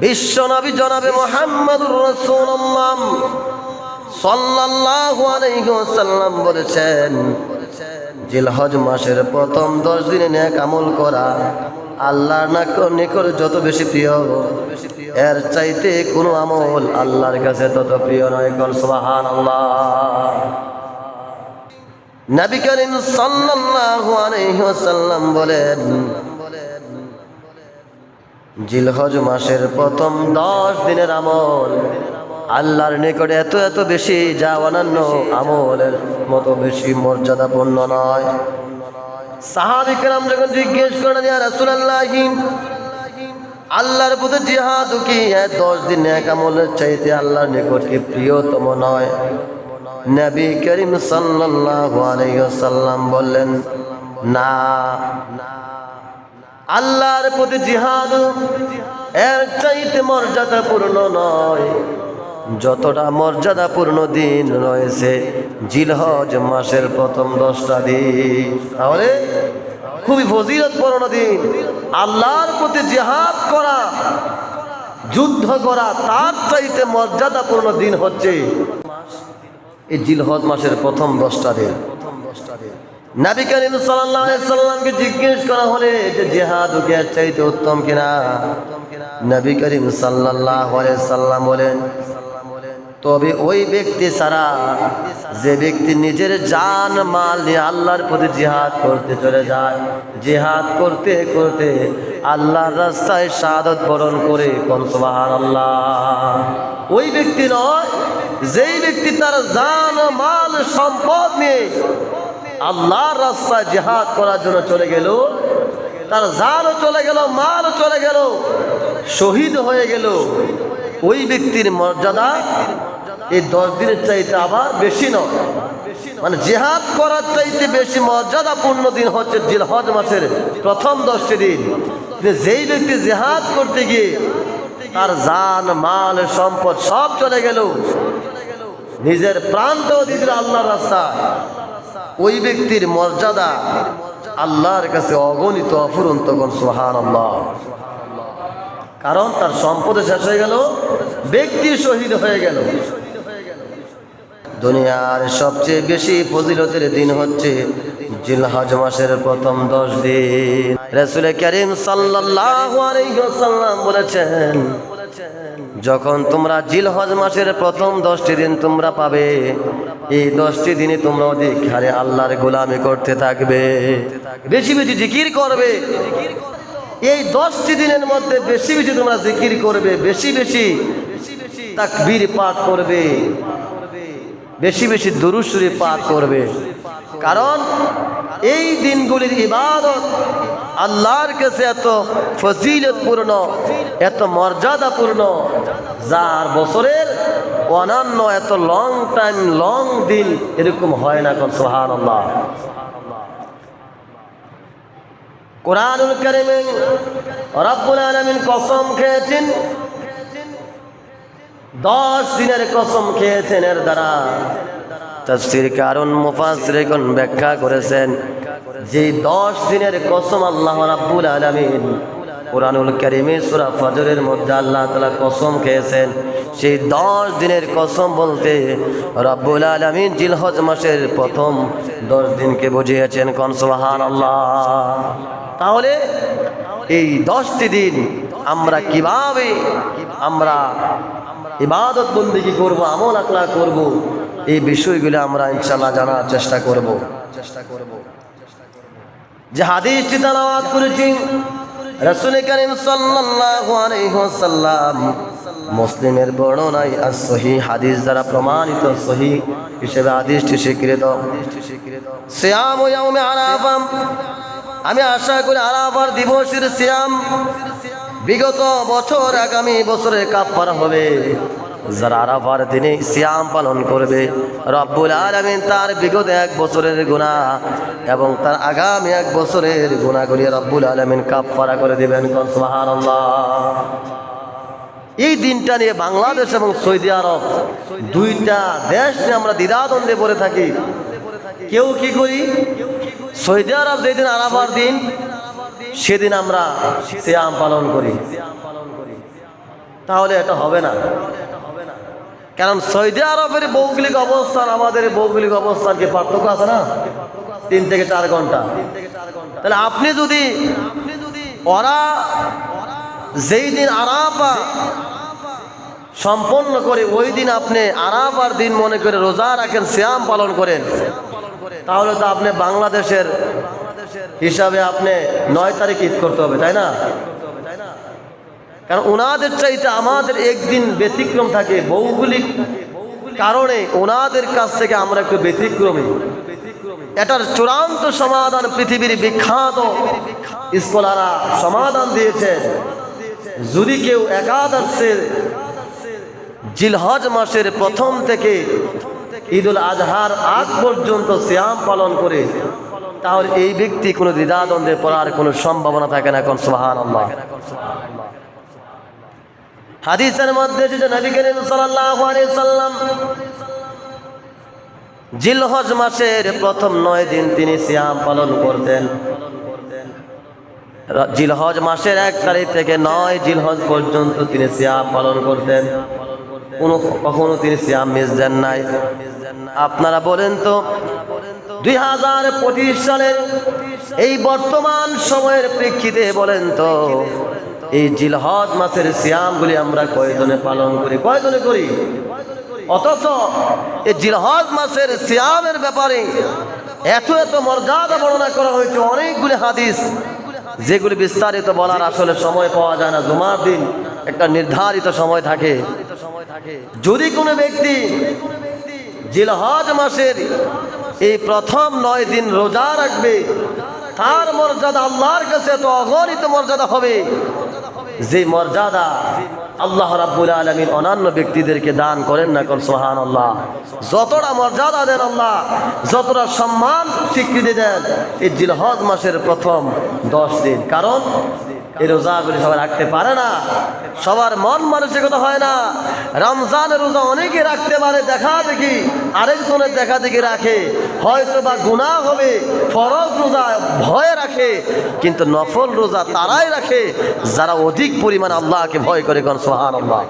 বিশ্ব নবী জনাবে মোহাম্মদুর রাসূলুল্লাহ সাল্লাল্লাহু আলাইহি ওয়াসাল্লাম বলেছেন, জিলহজ মাসের প্রথম দশ দিনে নেক আমল করা আল্লাহর নাক- নিকট যত বেশি প্রিয়, এর চাইতে কোনো আমল আল্লাহর কাছে তত প্রিয় নয়। কোন সুবহানাল্লাহ। নবী করিম সাল্লাল্লাহু আলাইহি ওয়াসাল্লাম বলেন জিলহজ মাসের প্রথম দশ দিনের আমল। আল্লাহর নিকটে এত এত বেশি যা অন্যান্য আমলের মতো বেশি মর্যাদাপূর্ণ নয়। সাহাবিকেরাম যখন জিজ্ঞেস করেন ইয়া রাসূলুল্লাহ? আল্লাহর প্রতি জিহাদ কি? দশ দিন এক আমলের চাইতে আল্লাহর নিকট কি প্রিয়তম নয়। নবী করিম সাল্লাল্লাহু আলাইহি ওয়াসাল্লাম বললেন, না। আল্লাহর প্রতি জিহাদ এর চাইতে মর্যাদাপূর্ণ নয়। যতটা মর্যাদাপূর্ণ দিন রয়েছে, জিলহজ মাসের প্রথম দশটা দিন। তাহলে খুবই ফজিলতপূর্ণ দিন। আল্লাহর প্রতি জিহাদ করা, যুদ্ধ করা, তার চাইতে মর্যাদাপূর্ণ দিন হচ্ছে এই জিলহজ মাসের প্রথম দশটা দিন। প্রথম দশটা দিন নাবি করিম সাল্লামকে জিজ্ঞেস করা হলে যে জিহাদ কে চাইতে উত্তম কিনা? নবী করিম আলাইহি সাল্লাম বলেন, তবে ওই ব্যক্তি ছাড়া যে ব্যক্তি নিজের জান, মাল নিয়ে আল্লাহর প্রতি জিহাদ করতে চলে যায়, জিহাদ করতে করতে আল্লাহর রাস্তায় শাহাদত বরণ করে কোন আল্লাহ ওই ব্যক্তি নয়, যেই ব্যক্তি তার জান, মাল, সম্পদ নিয়ে আল্লাহর রাস্তায় জেহাদ করার জন্য চলে গেল, তার জানও চলে গেল, মালও চলে গেল, শহীদ হয়ে গেল। ওই ব্যক্তির মর্যাদা এই দশ দিনের চাইতে আবার বেশি নয়। মানে জেহাদ করার চাইতে বেশি মর্যাদাপূর্ণ দিন হচ্ছে জিলহজ মাসের প্রথম দশটি দিন। যেই ব্যক্তি জেহাদ করতে গিয়ে তার জান, মাল, সম্পদ সব চলে গেল। নিজের প্রান্তও দিয়ে দিল আল্লাহর রাস্তায়। ওই ব্যক্তির মর্যাদা আল্লাহর কাছে অগণিত অফুরন্ত কোন সোহান আল্লাহ কারণ তার সম্পদে শেষ হয়ে গেল, ব্যক্তি শহীদ হয়ে গেল। দুনিয়ার সবচেয়ে বেশি ফজিলতের দিন হচ্ছে জিলহজ মাসের প্রথম দশ দিন। রসুল করিম ওয়াসাল্লাম বলেছেন, যখন তোমরা জিলহজ মাসের প্রথম দশটি দিন তোমরা পাবে এই দশটি দিনে তোমরা অধিক হারে আল্লাহর গোলামি করতে থাকবে। বেশি বেশি জিকির করবে। এই দশটি দিনের মধ্যে বেশি বেশি তোমরা জিকির করবে, বেশি বেশি তাকবীর পাঠ করবে। বেশি বেশি দুরুসুরি পাঠ করবে। কারণ এই দিনগুলির ইবাদত আল্লাহর কাছে এত ফজিলতপূর্ণ, এত মর্যাদাপূর্ণ, যার বছরের অনন্য এত লং টাইম লং দিন এরকম হয় না কোন সোহান আল্লাহ কোরআনুল রব্বুল কসম খেয়েছেন, দশ দিনের কসম খেয়েছেন এর দ্বারা। তফসির কারণ মুফাসসিরগণ ব্যাখ্যা করেছেন, যে দশ দিনের কসম আল্লাহ রাব্বুল আলামিন কোরআনুল কারিমে সূরা ফজরের মধ্যে আল্লাহ তালা কসম খেয়েছেন। সেই দশ দিনের কসম বলতে রব্বুল আলামিন জিলহজ মাসের প্রথম দশ দিনকে বুঝিয়েছেন কন? আল্লাহ তাহলে এই দশটি দিন আমরা কীভাবে আমরা ইবাদত বন্দিগি করব, আমল আকলা করব, এই বিষয়গুলো আমরা ইনশাল্লাহ জানার চেষ্টা করব। চেষ্টা করব যে তালাওয়াত করেছি রাসূল করিম ওয়াসাল্লাম মুসলিমের বর্ণনায় আর সহি হাদিস দ্বারা প্রমাণিত, সহি হিসেবে আদিষ্টি স্বীকৃত। শ্যাম ইয়াউমে আরাফা। আমি আশা করি আরাফার দিবসের শ্যাম বিগত বছর আগামী বছরে কাপ হবে। যারা আরাফার দিনে সিয়াম পালন করবে, রব্বুল আলামিন তার বিগত এক বছরের গুণা এবং তার আগামী এক বছরের গুণাগুলি রব্বুল আলামিন কাফারা করে দিবেন। এই দিনটা নিয়ে বাংলাদেশ এবং সৌদি আরব দুইটা দেশ নিয়ে আমরা দ্বিধাদ্বন্দ্বে পড়ে থাকি। কেউ কি করি? সৌদি আরব যেদিন আরাফার দিন, সেদিন আমরা সিয়াম পালন করি। তাহলে এটা হবে না। কারণ সৌদি আরবের ভৌগোলিক অবস্থান, আমাদের ভৌগোলিক অবস্থান কি পার্থক্য আছে না? তিন থেকে চার ঘণ্টা। তাহলে আপনি যদি ওরা যেই দিন আরাফা সম্পন্ন করে, ওই দিন আপনি আরাফার দিন মনে করে রোজা রাখেন শ্যাম পালন করেন, তাহলে তো আপনি বাংলাদেশের হিসাবে আপনি নয় তারিখ ঈদ করতে হবে, তাই না? কারণ ওনাদের চাইতে আমাদের একদিন ব্যতিক্রম থাকে ভৌগোলিক কারণে ওনাদের কাছ থেকে আমরা একটু ব্যতিক্রমী। এটার চূড়ান্ত সমাধান পৃথিবীর বিখ্যাত স্কলাররা সমাধান দিয়েছেন। যদি কেউ একাদশের জিলহজ মাসের প্রথম থেকে ঈদুল আজহার আগ পর্যন্ত শ্যাম পালন করে, তাহলে এই ব্যক্তি কোনো দ্বিধাদ্বন্দ্বে পড়ার কোনো সম্ভাবনা থাকে না, এখন সোহান আল্লাহ হাদিসের মধ্যে যে নবী করিম সাল্লাম জিলহজ মাসের প্রথম নয় দিন তিনি সিয়াম পালন করতেন। জিলহজ মাসের এক তারিখ থেকে নয় জিলহজ পর্যন্ত তিনি সিয়াম পালন করতেন। কোনো কখনো তিনি সিয়াম মিস দেন নাই। আপনারা বলেন তো, দুই হাজার পঁচিশ সালের এই বর্তমান সময়ের প্রেক্ষিতে বলেন তো এই জিলহজ মাসের সিয়ামগুলি আমরা কয়জনে পালন করি? কয়জনে করি? অথচ এই জিলহজ মাসের সিয়ামের ব্যাপারে এত এত মর্যাদা বর্ণনা করা হয়েছে, অনেকগুলি হাদিস, যেগুলি বিস্তারিত বলার আসলে সময় পাওয়া যায় না। জুমার দিন একটা নির্ধারিত সময় থাকে। যদি কোনো ব্যক্তি জিলহজ মাসের এই প্রথম নয় দিন রোজা রাখবে, তার মর্যাদা আল্লাহর কাছে এত অগণিত মর্যাদা হবে। যে মর্যাদা আল্লাহ রাব্বুল আলমীর অন্যান্য ব্যক্তিদেরকে দান করেন না কোন সোহান আল্লাহ যতটা মর্যাদা দেন আল্লাহ, যতটা সম্মান স্বীকৃতি দেন এই জিলহজ মাসের প্রথম দশ দিন। কারণ এই রোজাগুলি সবাই রাখতে পারে না। সবার মন মানসিকতা হয় না। রমজানের রোজা অনেকে রাখতে পারে, দেখা দেখি আরেকজনের দেখা দেখি রাখে। হয়তো বা গুণা হবে, ফরজ রোজা ভয় রাখে, কিন্তু নফল রোজা তারাই রাখে, যারা অধিক পরিমাণ আল্লাহকে ভয় করে কোন সোহান আল্লাহ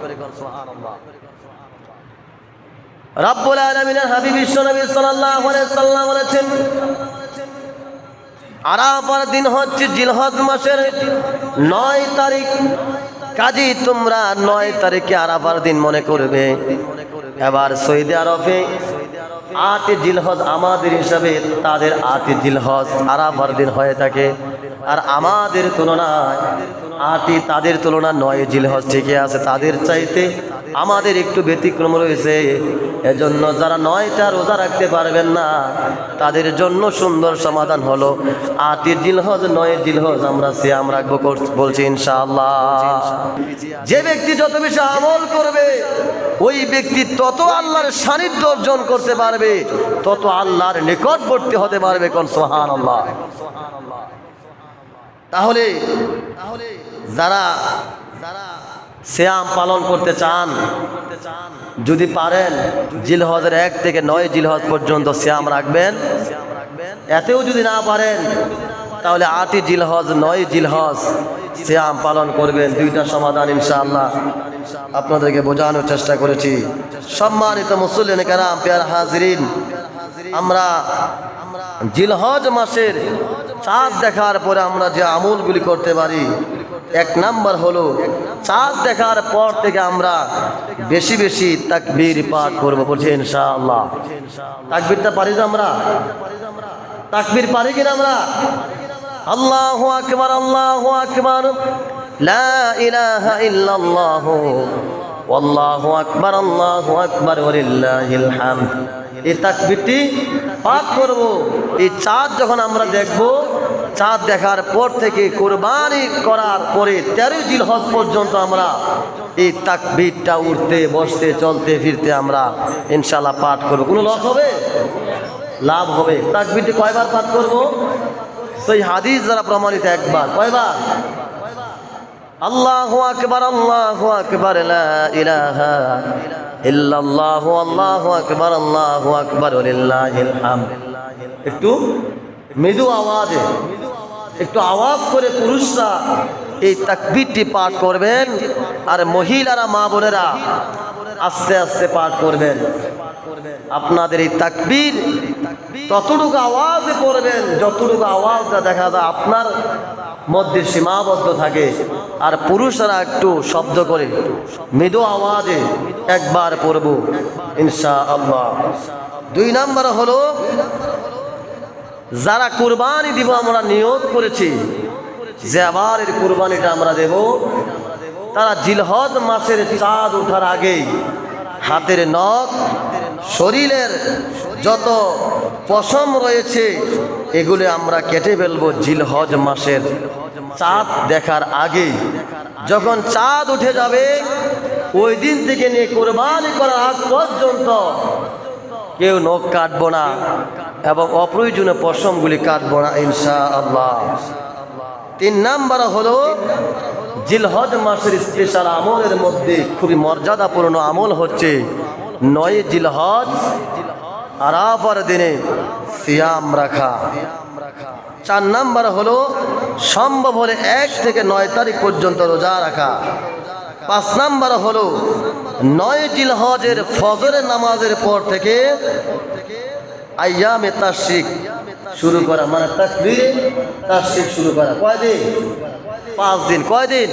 রাব্বুল আলামিনের হাবিব বিশ্বনবী সাল্লাল্লাহু আলাইহি সাল্লাম বলেছেন আরাফার দিন হচ্ছে জিলহজ মাসের নয় তারিখ। কাজী তোমরা নয় তারিখে আরাফার দিন মনে করবে। এবার সৌদি আরবে আটে জিলহজ আমাদের হিসাবে তাদের আটে জিলহজ আরাফার দিন হয়ে থাকে। আর আমাদের তুলনায় আটই তাদের তুলনায় নয় জিলহজ ঠিকই আছে। তাদের চাইতে আমাদের একটু ব্যতিক্রম রয়েছে। এজন্য যারা নয়টা রোজা রাখতে পারবেন না, তাদের জন্য সুন্দর সমাধান হলো। আটই জিলহজ নয় জিলহজ আমরা সিয়াম রাখব বলছি ইনশাআল্লাহ। যে ব্যক্তি যত বেশি আমল করবে, ওই ব্যক্তি তত আল্লাহর সান্নিধ্য অর্জন করতে পারবে, তত আল্লাহর নিকটবর্তী হতে পারবে কোন? সোহান আল্লাহ তাহলে তাহলে, যারা যারা শ্যাম পালন করতে চান, যদি পারেন, জিলহজের এক থেকে নয় জিলহজ পর্যন্ত শ্যাম রাখবেন। এতেও যদি না পারেন, তাহলে আটই জিলহজ, নয় জিলহজ শ্যাম পালন করবেন। দুইটা সমাধান ইনশাআল্লাহ আপনাদেরকে বোঝানোর চেষ্টা করেছি। সম্মানিত মুসল্লিন কেরাম, পেয়ার হাজরিন, আমরা জিলহজ মাসের চাঁদ দেখার পরে আমরা যে আমলগুলি করতে পারি এক নাম্বার হলো, চাঁদ দেখার পর থেকে আমরা বেশি বেশি তাকবীর পাঠ করব, বলছি ইনশাআল্লাহ। তাকবীরটা পারি তো আমরা? তাকবীর পারি কিনা আমরা? আল্লাহ আকবার আল্লাহ আকবার। লা ইলাহা ইল্লাল্লাহ। আল্লাহু আকবার আল্লাহু আকবার, ওয়ালিল্লাহিল হামদ। এই তাকবীরটি পাঠ করব, এই চাঁদ যখন আমরা দেখব চাঁদ দেখার পর থেকে কোরবানি করার পরে তেরোই দিল হজ পর্যন্ত আমরা এই তাকবীরটা উঠতে বসতে, চলতে, ফিরতে আমরা ইনশাল্লাহ পাঠ করব। কোনো লস হবে? লাভ হবে। তাকবীরটি কয়বার পাঠ করব? সেই হাদিস যারা প্রমাণিত একবার। কয়বার? আল্লাহু আকবার আল্লাহু আকবার ইল্লাল্লাহু, আল্লাহু আকবার আল্লাহু আকবার, ওয়ালিল্লাহিল হামদ। একটু মৃদু আওয়াজে, একটু আওয়াজ করে পুরুষরা এই তাকবিরটি পাঠ করবেন আর মহিলারা, মা বোনেরা আস্তে আস্তে পাঠ করবেন। আপনাদের এই তাকবীর ততটুকু আওয়াজে পড়বেন যতটুকু আওয়াজটা দেখা যায় আপনার মধ্যে সীমাবদ্ধ থাকে আর পুরুষরা একটু শব্দ করে, মৃদু আওয়াজে একবার পড়ব ইনশা আল্লাহ দুই নাম্বার হলো যারা কুরবানি দিব, আমরা নিয়োগ করেছি। যে আবার এর কুরবানিটা আমরা দেব। তারা জিলহজ মাসের চাঁদ ওঠার আগেই হাতের নখ, শরীরের যত পশম রয়েছে, এগুলো আমরা কেটে ফেলব জিলহজ মাসের চাঁদ দেখার আগেই যখন চাঁদ উঠে যাবে, ওই দিন থেকে নিয়ে কোরবানি করার আগ পর্যন্ত কেউ নখ কাটবো না। এবং অপ্রয়োজনীয় পশমগুলি কাটবো না ইনশা আল্লাহ তিন নাম্বার হলো, জিলহজ মাসের স্পেশাল আমলের মধ্যে খুবই মর্যাদাপূর্ণ আমল হচ্ছে নয় জিলহজ, আরাফার দিনে সিয়াম রাখা। চার নাম্বার হলো, সম্ভব হলে এক থেকে নয় তারিখ পর্যন্ত রোজা রাখা। পাঁচ নাম্বার হলো, নয় জিলহজের ফজরের নামাজের পর থেকে আয়ামে তাশিক শুরু করা মানে তাকবীরে শুরু করা। কয়দিন? পাঁচ দিন। কয়দিন?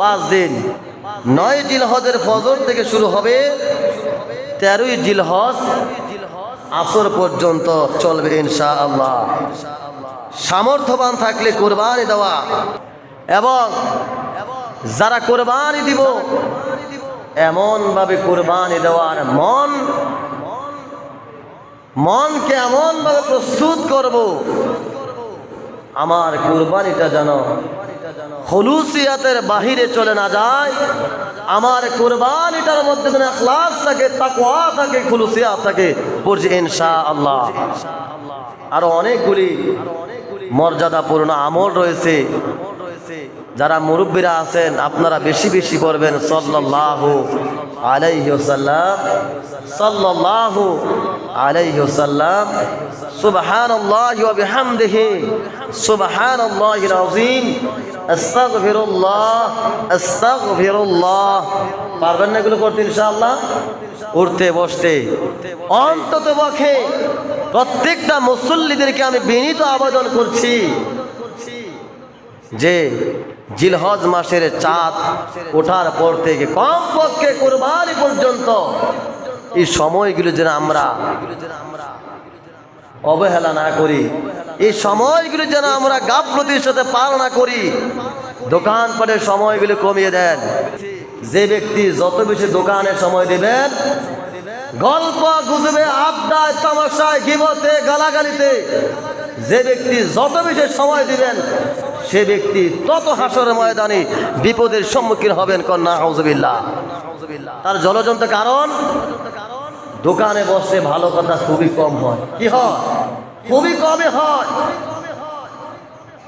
পাঁচ দিন। নয় জিলহজের ফজর থেকে শুরু হবে, তেরোই জিলহজ আসর পর্যন্ত চলবে ইনশা আল্লাহ সামর্থ্যবান থাকলে কোরবানি দেওয়া। এবং যারা কোরবানি দিব, এমনভাবে কোরবানি দেওয়ার মন মনকে এমনভাবে প্রস্তুত করব, আমার কুরবানিটা যেন হলুসিয়াতের বাহিরে চলে না যায়, আমার কোরবানিটার মধ্যে যেন এখলাস থাকে, তাকওয়া থাকে খুলুসিয়াত থাকে পড়ছে ইনশা আল্লাহ আরও অনেকগুলি মর্যাদাপূর্ণ আমল রয়েছে, যারা মুরব্বীরা আছেন, আপনারা বেশি বেশি করবেন সাল্লাল্লাহু আলাইহি ওয়াসাল্লাম, সাল্লাল্লাহু আলাইহি ওয়াসাল্লাম, সুবহানাল্লাহি ওয়া বিহামদিহি, সুবহানাল্লাহিল আযীম, আস্তাগফিরুল্লাহ আস্তাগফিরুল্লাহ। পারবেন না এগুলো করতে ইনশাআল্লাহ? উঠতে, বসতে। অন্তত পক্ষে প্রত্যেকটা মুসল্লিদেরকে আমি বিনীত আবেদন করছি যে জিলহজ মাসের চাঁদ ওঠার পর থেকে কমপক্ষে কোরবানি পর্যন্ত এই সময়গুলো যেন আমরা অবহেলা না করি। এই সময়গুলো যেন আমরা গাফলতির সাথে পার না করি। দোকানপাটের সময়গুলো কমিয়ে দেন। যে ব্যক্তি যত বেশি দোকানে সময় দেবেন, গল্প, গুজবে, আড্ডায়, তামাশায়, গিবতে, গালাগালিতে, যে ব্যক্তি যত বেশি সময় দিবেন, সে ব্যক্তি তত হাসর ময়দানে বিপদের সম্মুখীন হবেন কন্যা হাউজবিল্লা তার জলজন্ত কারণ? দোকানে বসে ভালো কথা খুবই কম হয়। কি হয়? খুবই কমে হয়।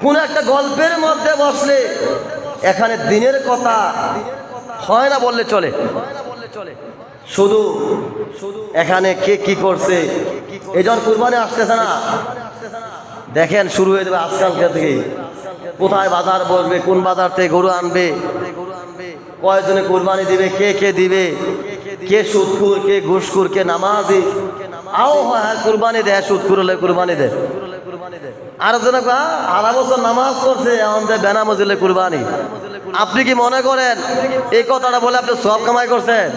কোন একটা গল্পের মধ্যে বসলে এখানে দিনের কথা হয় না বললে চলে। শুধু এখানে কে কি করছে? এজন কুরবানি আসতেছে না। দেখেন, শুরু হয়ে যাবে আজকালকে থেকে। কোথায় বাজার বসবে, কোন বাজার থেকে গরু আনবে? কয়জনে কুরবানি দিবে, কে কে দিবে? কে সুদকুর কে ঘুষকুর কে নামাজি। আও হ্যাঁ কুরবানি দেয় সুদকুর হলে কুরবানি দেয় আর আড়া বছর নামাজ পড়ছে আমাদের বেনা মজিলে কুরবানি। আপনি কি মনে করেন, এই কথাটা বলে আপনি সব কামাই করছেন?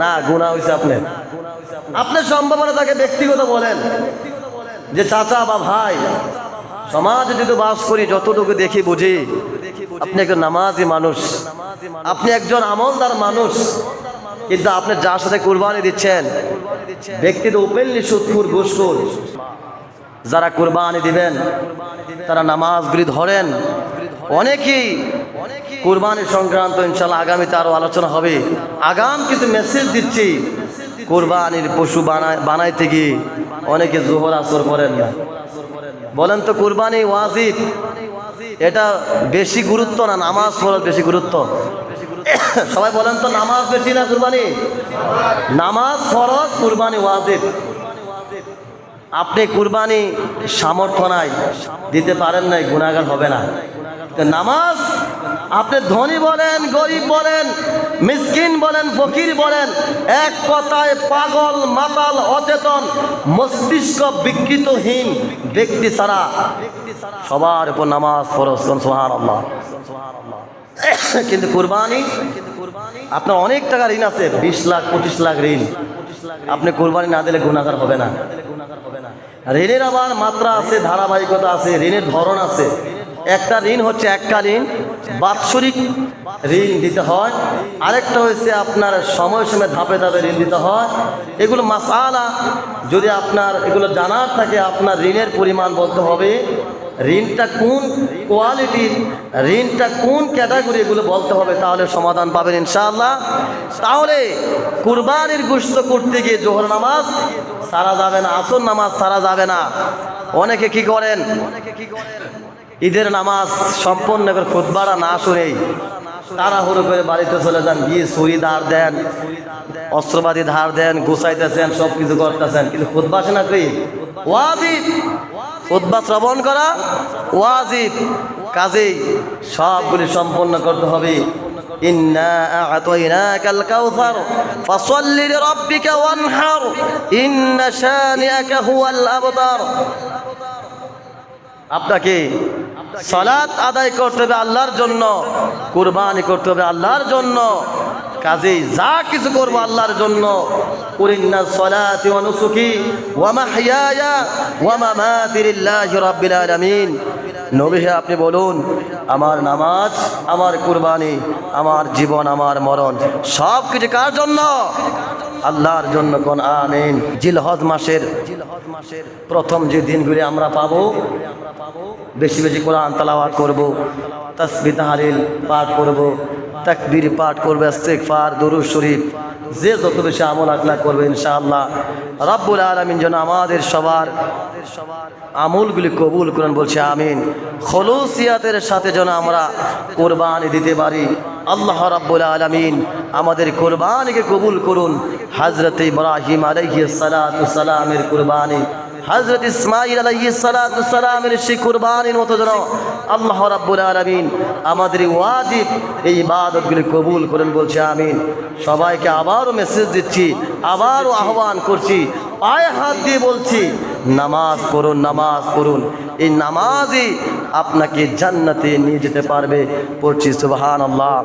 না গুণা হয়েছে আপনি আপনি সম্ভাবনা তাকে ব্যক্তিগত বলেন। যে চাচা বা ভাই, সমাজে যদি বাস করি, যতটুকু দেখি বুঝি, আপনি একজন নামাজি মানুষ। আপনি একজন আমলদার মানুষ। কিন্তু আপনি যার সাথে কুরবানি দিচ্ছেন ব্যক্তি তো ওপেনলি সুৎকুর ঘুষকুর যারা কুরবানি দিবেন, তারা নামাজগুলি ধরেন। অনেকেই কুরবানি সংক্রান্ত ইনশাল্লাহ আগামীতে আরও আলোচনা হবে। আগাম কিছু মেসেজ দিচ্ছি। কোরবানির পশু বানায় বানাইতে গিয়ে অনেকে জোহর আসর করেন না। বলেন তো কুরবানি ওয়াজিব? এটা বেশি গুরুত্ব না নামাজ ফরজ বেশি গুরুত্ব? সবাই বলেন তো, নামাজ বেশি না কুরবানি? নামাজ ফরজ, কুরবানি ওয়াজিব। আপনি কুরবানি সামর্থ্য নাই, দিতে পারেন নাই গুণাগার হবে না। নামাজ, আপনি ধনী বলেন, গরিব বলেন, মিসকিন বলেন, ফকির বলেন, এক কথায় পাগল, মাতাল, অচেতন, মস্তিষ্ক বিকৃতহীন ব্যক্তি ছাড়া সবার উপর নামাজ ফরজ কোন সোহান আল্লাহ কিন্তু কুরবানি, আপনার অনেক টাকা ঋণ আছে, বিশ লাখ, পঁচিশ লাখ ঋণ। আপনি কোরবানি না দিলে গুণাগার হবে না। ঋণের আবার মাত্রা আছে, ধারাবাহিকতা আছে, ঋণের ধরন আছে। একটা ঋণ হচ্ছে এককালীন বাৎসরিক ঋণ দিতে হয়। আরেকটা হচ্ছে আপনার সময় সময় ধাপে ধাপে ঋণ দিতে হয়। এগুলো মাসালা, যদি আপনার এগুলো জানার থাকে, আপনার ঋণের পরিমাণ বলতে হবে ঋণটা কোন কোয়ালিটির ঋণটা কোন ক্যাটাগরি এগুলো বলতে হবে তাহলে সমাধান পাবেন ইনশাআল্লাহ। তাহলে কুরবানির গুস্ত করতে গিয়ে জোহর নামাজ সারা যাবে না, আসর নামাজ সারা যাবে না। অনেকে কি করেন? ঈদের নামাজ সম্পন্ন করে খুদবাড়া না শুনেই তাড়াহুড়ো করে বাড়িতে চলে যান গিয়ে ছুরি ধার দেন অস্ত্রবাদী ধার দেন গুছাইতেছেন সব কিছু করতেছেন কিন্তু খুদবা আসে না কি ওয়াজিব খুদবা শ্রবণ করা ওয়াজিব কাজেই সবগুলি সম্পন্ন করতে হবে إنا أعطيناك الكوثر فصل لربك وانحر إن شانئك هو الأبتر আপনাকে সালাত আদায় করতে হবে আল্লাহর জন্য, কুরবানি করতে হবে আল্লাহর জন্য। কাজেই যা কিছু করব আল্লাহর জন্য। নবী আপনি বলুন, আমার নামাজ, আমার কুরবানি, আমার জীবন, আমার মরণ সব কিছু কার জন্য? আল্লাহর জন্য কোন আমিন। জিলহজ মাসের জিলহজ মাসের প্রথম যে দিনগুলি আমরা পাবো, বেশি বেশি কোরআন তালাওয়াত করব তসবি তাহারিল পাঠ করব তাকবীর পাঠ করবে, ইস্তেগফার, দরুদ শরীফ, যে যত বেশি আমল আকলা করবে ইনশাআল্লাহ। রব্বুল আলমিন যেন আমাদের সবার আমলগুলি কবুল করেন, বলছে আমিন। খলুসিয়াতের সাথে যেন আমরা কোরবানি দিতে পারি। আল্লাহ রাব্বুল আলমিন আমাদের কোরবানিকে কবুল করুন। হজরত ইব্রাহিম আলাইহি সালাতু সালামের কোরবানি হজরত ইসমাইল আলাইহিস সালাতু সালামের সেই কুরবানির মতো যেন আল্লাহ রাব্বুল আলামিন আমাদের ওয়াজিব, এই ইবাদতগুলি কবুল করেন, বলছে আমিন। সবাইকে আবারও মেসেজ দিচ্ছি, আবারও আহ্বান করছি, পায়ে হাত দিয়ে বলছি, নামাজ পড়ুন নামাজ পড়ুন। এই নামাজই আপনাকে জান্নাতে নিয়ে যেতে পারবে। পড়ছি সুবহান আল্লাহ